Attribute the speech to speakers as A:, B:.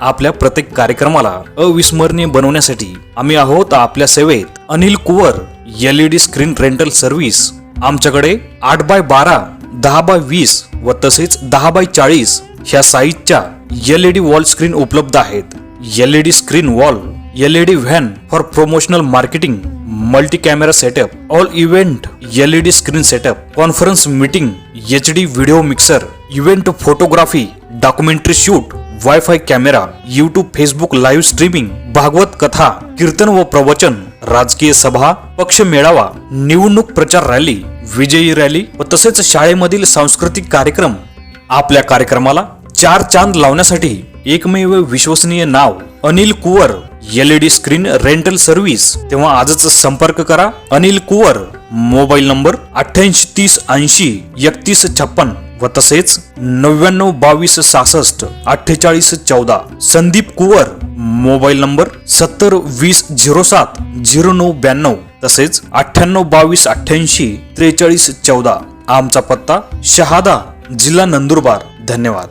A: आपल्या प्रत्येक कार्यक्रमाला अविस्मरणीय बनवण्यासाठी आम्ही आहोत आपल्या सेवेत Anil Kuwar L E D screen rental service आमच्याकडे आठ बाय बारा दहा बाय वीस व तसेच दहा बाय चाळीस ह्या साईजच्या L E D wall screen उपलब्ध आहेत. L E D screen wall L E D van for promotional marketing multi camera setup all event L E D screen setup conference meeting H D video mixer event photography documentary shoot wifi camera YouTube Facebook live streaming Bhagwat कथा कीर्तन व प्रवचन राजकीय सभा पक्ष मेळावा निवडणूक प्रचार रॅली विजयी रॅली व तसेच शाळेमधील सांस्कृतिक कार्यक्रम. आपल्या कार्यक्रमाला चार चांद लावण्यासाठी एकमेव विश्वसनीय नाव Anil Kuwar L E D screen rental service तेव्हा आजच संपर्क करा. अनिल कुवर मोबाईल नंबर अठ्ठ्याऐंशी तीस ऐंशी एकतीस छप्पन. व तसेच नव्याण्णव बावीस सहासष्ट अठ्ठेचाळीस चौदा संदीप कुवर मोबाईल नंबर सत्तर वीस झिरो सात झिरो नऊ ब्याण्णव तसेच अठ्ठ्याण्णव बावीस अठ्ठ्याऐंशी त्रेचाळीस चौदा आमचा पत्ता शहादा जिल्हा नंदुरबार. धन्यवाद.